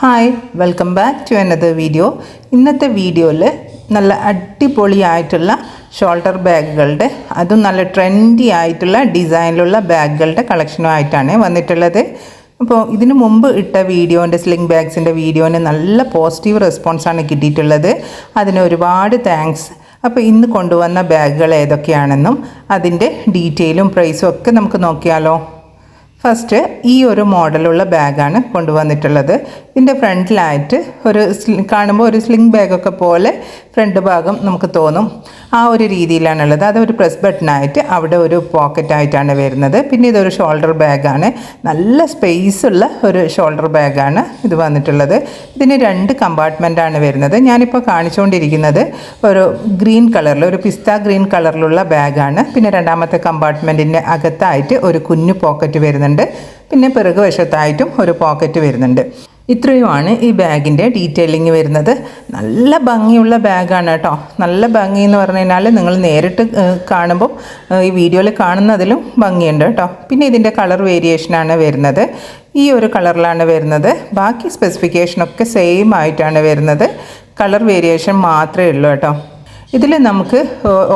Hi welcome back to another video ഇന്നത്തെ വീഡിയോയിൽ നല്ല അടിപൊളിയായിട്ടുള്ള ഷോൾഡർ ബാഗുകളുടെ അതും നല്ല ട്രെൻഡി ആയിട്ടുള്ള ഡിസൈനിലുള്ള ബാഗുകളുടെ കളക്ഷനുമായിട്ടാണ് വന്നിട്ടുള്ളത്. അപ്പോൾ ഇതിന് മുമ്പ് ഇട്ട വീഡിയോന്റെ സ്ലിംഗ് ബാഗ്സിന്റെ വീഡിയോന് നല്ല പോസിറ്റീവ് റെസ്പോൺസാണ് കിട്ടിയിട്ടുള്ളത്. അതിന് ഒരുപാട് താങ്ക്സ് അപ്പോൾ ഇന്ന് കൊണ്ടുവന്ന ബാഗുകൾ ഏതൊക്കെയാണെന്നും അതിന്റെ ഡീറ്റെയിലും പ്രൈസും ഒക്കെ നമുക്ക് നോക്കിയാലോ. ഫസ്റ്റ് ഈ ഒരു മോഡലുള്ള ബാഗാണ് കൊണ്ടുവന്നിട്ടുള്ളത്. ഇതിന്റെ ഫ്രണ്ടിലായിട്ട് ഒരു കാണുമ്പോൾ ഒരു സ്ലിംഗ് ബാഗൊക്കെ പോലെ ഫ്രണ്ട് ഭാഗം നമുക്ക് തോന്നും. ആ ഒരു രീതിയിലാണുള്ളത്. അത് ഒരു പ്രസ് ബട്ടണായിട്ട് അവിടെ ഒരു പോക്കറ്റായിട്ടാണ് വരുന്നത്. പിന്നെ ഇതൊരു ഷോൾഡർ ബാഗാണ്. നല്ല സ്പേസ് ഉള്ള ഒരു ഷോൾഡർ ബാഗാണ് ഇത് വന്നിട്ടുള്ളത്. ഇതിന് രണ്ട് കമ്പാർട്ട്മെന്റാണ് വരുന്നത്. ഞാനിപ്പോൾ കാണിച്ചുകൊണ്ടിരിക്കുന്നത് ഒരു ഗ്രീൻ കളറിൽ ഒരു പിസ്ത ഗ്രീൻ കളറിലുള്ള ബാഗാണ്. പിന്നെ രണ്ടാമത്തെ കമ്പാർട്ട്മെന്റിന്റെ അകത്തായിട്ട് ഒരു കുഞ്ഞു പോക്കറ്റ് വരുന്നുണ്ട്. പിന്നെ പിറകുവശത്തായിട്ടും ഒരു പോക്കറ്റ് വരുന്നുണ്ട്. ഇത്രയുമാണ് ഈ ബാഗിന്റെ ഡീറ്റെയിലിംഗ് വരുന്നത്. നല്ല ഭംഗിയുള്ള ബാഗാണ് കേട്ടോ. നല്ല ഭംഗി എന്ന് പറഞ്ഞു കഴിഞ്ഞാൽ നിങ്ങൾ നേരിട്ട് കാണുമ്പോൾ ഈ വീഡിയോയിൽ കാണുന്നതിലും ഭംഗിയുണ്ട് കേട്ടോ. പിന്നെ ഇതിന്റെ കളർ വേരിയേഷനാണ് വരുന്നത്. ഈ ഒരു കളറിലാണ് വരുന്നത്. ബാക്കി സ്പെസിഫിക്കേഷനൊക്കെ സെയിം ആയിട്ടാണ് വരുന്നത്. കളർ വേരിയേഷൻ മാത്രമേ ഉള്ളൂ കേട്ടോ. ഇതിൽ നമുക്ക്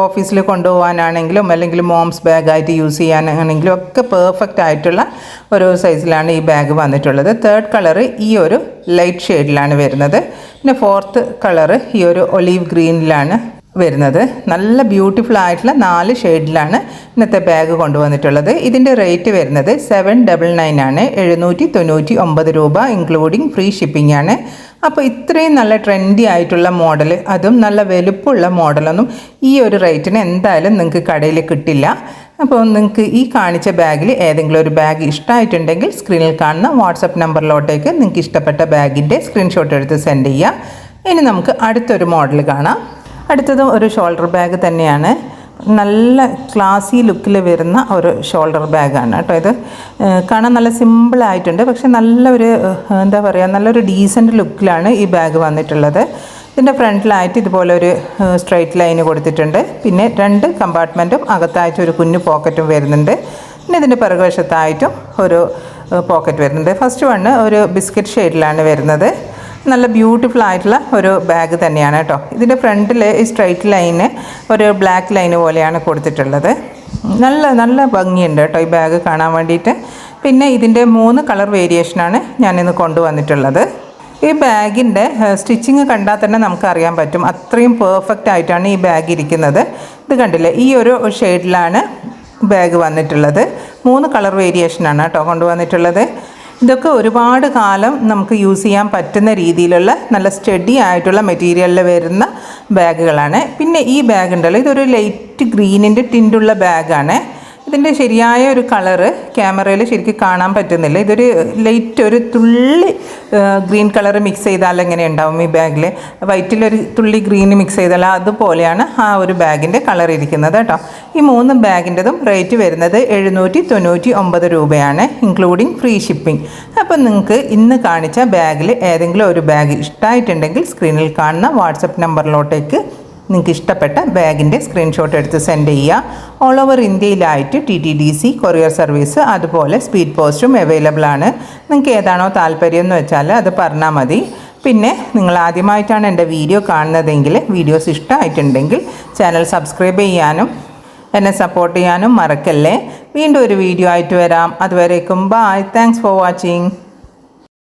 ഓഫീസിൽ കൊണ്ടുപോകാനാണെങ്കിലും അല്ലെങ്കിൽ മോംസ് ബാഗായിട്ട് യൂസ് ചെയ്യാനാണെങ്കിലും ഒക്കെ പെർഫെക്റ്റ് ആയിട്ടുള്ള ഒരു സൈസിലാണ് ഈ ബാഗ് വന്നിട്ടുള്ളത്. തേർഡ് കളറ് ഈ ഒരു ലൈറ്റ് ഷെയ്ഡിലാണ് വരുന്നത്. പിന്നെ ഫോർത്ത് കളറ് ഈ ഒരു ഒലീവ് ഗ്രീനിലാണ് വരുന്നത്. നല്ല ബ്യൂട്ടിഫുൾ ആയിട്ടുള്ള നാല് ഷെയ്ഡിലാണ് ഇന്നത്തെ ബാഗ് കൊണ്ടുവന്നിട്ടുള്ളത്. ഇതിന്റെ റേറ്റ് വരുന്നത് സെവൻ ഡബിൾ നയൻ ആണ്. എഴുന്നൂറ്റി തൊണ്ണൂറ്റി ഒമ്പത് രൂപ ഇൻക്ലൂഡിങ് ഫ്രീ ഷിപ്പിംഗ് ആണ്. അപ്പോൾ ഇത്രയും നല്ല ട്രെൻഡി ആയിട്ടുള്ള മോഡൽ അതും നല്ല വലുപ്പമുള്ള മോഡലൊന്നും ഈ ഒരു റേറ്റിന് എന്തായാലും നിങ്ങൾക്ക് കടയിൽ കിട്ടില്ല. അപ്പോൾ നിങ്ങൾക്ക് ഈ കാണിച്ച ബാഗിൽ ഏതെങ്കിലും ഒരു ബാഗ് ഇഷ്ടമായിട്ടുണ്ടെങ്കിൽ സ്ക്രീനിൽ കാണുന്ന വാട്സപ്പ് നമ്പറിലോട്ടേക്ക് നിങ്ങൾക്ക് ഇഷ്ടപ്പെട്ട ബാഗിന്റെ സ്ക്രീൻഷോട്ട് എടുത്ത് സെൻഡ് ചെയ്യാം. ഇനി നമുക്ക് അടുത്തൊരു മോഡൽ കാണാം. അടുത്തതും ഒരു ഷോൾഡർ ബാഗ് തന്നെയാണ്. നല്ല ക്ലാസി ലുക്കിൽ വരുന്ന ഒരു ഷോൾഡർ ബാഗാണ് കേട്ടോ ഇത്. കാണാൻ നല്ല സിമ്പിളായിട്ടുണ്ട് പക്ഷെ നല്ലൊരു എന്താ പറയുക നല്ലൊരു ഡീസന്റ് ലുക്കിലാണ് ഈ ബാഗ് വന്നിട്ടുള്ളത്. ഇതിന്റെ ഫ്രണ്ടിലായിട്ട് ഇതുപോലെ ഒരു സ്ട്രൈറ്റ് ലൈന് കൊടുത്തിട്ടുണ്ട്. പിന്നെ രണ്ട് കമ്പാർട്ട്മെന്റും അകത്തായിട്ട് ഒരു കുഞ്ഞു പോക്കറ്റും വരുന്നുണ്ട്. പിന്നെ ഇതിന്റെ പിറകുവശത്തായിട്ടും ഒരു പോക്കറ്റ് വരുന്നുണ്ട്. ഫസ്റ്റ് വണ്ണ് ഒരു ബിസ്ക്കറ്റ് ഷെയ്ഡിലാണ് വരുന്നത്. നല്ല ബ്യൂട്ടിഫുൾ ആയിട്ടുള്ള ഒരു ബാഗ് തന്നെയാണ് കേട്ടോ. ഇതിന്റെ ഫ്രണ്ടിൽ ഈ സ്ട്രൈറ്റ് ലൈന് ഒരു ബ്ലാക്ക് ലൈന് പോലെയാണ് കൊടുത്തിട്ടുള്ളത്. നല്ല നല്ല ഭംഗിയുണ്ട് കേട്ടോ ഈ ബാഗ് കാണാൻ വേണ്ടിയിട്ട്. പിന്നെ ഇതിന്റെ മൂന്ന് കളർ വേരിയേഷനാണ് ഞാനിന്ന് കൊണ്ടുവന്നിട്ടുള്ളത്. ഈ ബാഗിന്റെ സ്റ്റിച്ചിങ് കണ്ടാൽ തന്നെ നമുക്കറിയാൻ പറ്റും അത്രയും പെർഫെക്റ്റ് ആയിട്ടാണ് ഈ ബാഗ് ഇരിക്കുന്നത്. ഇത് കണ്ടില്ലേ ഈ ഒരു ഷെയ്ഡിലാണ് ബാഗ് വന്നിട്ടുള്ളത്. മൂന്ന് കളർ വേരിയേഷനാണ് കേട്ടോ കൊണ്ടുവന്നിട്ടുള്ളത്. ഇതൊക്കെ ഒരുപാട് കാലം നമുക്ക് യൂസ് ചെയ്യാൻ പറ്റുന്ന രീതിയിലുള്ള നല്ല സ്റ്റഡി ആയിട്ടുള്ള മെറ്റീരിയലിൽ വരുന്ന ബാഗുകളാണ്. പിന്നെ ഈ ബാഗ് ഉണ്ടല്ലോ ഇതൊരു ലൈറ്റ് ഗ്രീനിന്റെ ടിന്റുള്ള ബാഗാണ്. ഇതിന്റെ ശരിയായ ഒരു കളറ് ക്യാമറയിൽ ശരിക്കും കാണാൻ പറ്റുന്നില്ല. ഇതൊരു ലൈറ്റ് ഒരു തുള്ളി ഗ്രീൻ കളർ മിക്സ് ചെയ്താൽ എങ്ങനെ ഉണ്ടാവും ഈ ബാഗിൽ വൈറ്റിലൊരു തുള്ളി ഗ്രീൻ മിക്സ് ചെയ്താൽ അതുപോലെയാണ് ആ ഒരു ബാഗിന്റെ കളർ ഇരിക്കുന്നത് കേട്ടോ. ഈ മൂന്ന് ബാഗിന്റെതും റേറ്റ് വരുന്നത് എഴുന്നൂറ്റി തൊണ്ണൂറ്റി ഒമ്പത് രൂപയാണ് ഇൻക്ലൂഡിങ് ഫ്രീ ഷിപ്പിംഗ് അപ്പം നിങ്ങൾക്ക് ഇന്ന് കാണിച്ച ബാഗിൽ ഏതെങ്കിലും ഒരു ബാഗ് ഇഷ്ടമായിട്ടുണ്ടെങ്കിൽ സ്ക്രീനിൽ കാണുന്ന വാട്സപ്പ് നമ്പറിലോട്ടേക്ക് നിങ്ങൾക്ക് ഇഷ്ടപ്പെട്ട ബാഗിന്റെ സ്ക്രീൻഷോട്ട് എടുത്ത് സെൻഡ് ചെയ്യുക. All over ഇന്ത്യയിലായിട്ട് T T D C courier service അതുപോലെ സ്പീഡ് പോസ്റ്റും അവൈലബിൾ ആണ്. നിങ്ങൾക്ക് ഏതാണോ താല്പര്യം എന്ന് വെച്ചാൽ അത് പറഞ്ഞാൽ മതി. പിന്നെ നിങ്ങൾ ആദ്യമായിട്ടാണ് എന്റെ വീഡിയോ കാണുന്നതെങ്കിൽ വീഡിയോസ് ഇഷ്ടമായിട്ടുണ്ടെങ്കിൽ ചാനൽ സബ്സ്ക്രൈബ് ചെയ്യാനും എന്നെ സപ്പോർട്ട് ചെയ്യാനും മറക്കല്ലേ. വീണ്ടും ഒരു വീഡിയോ ആയിട്ട് വരാം. അതുവരേക്കും ബായ് താങ്ക്സ് ഫോർ വാച്ചിങ്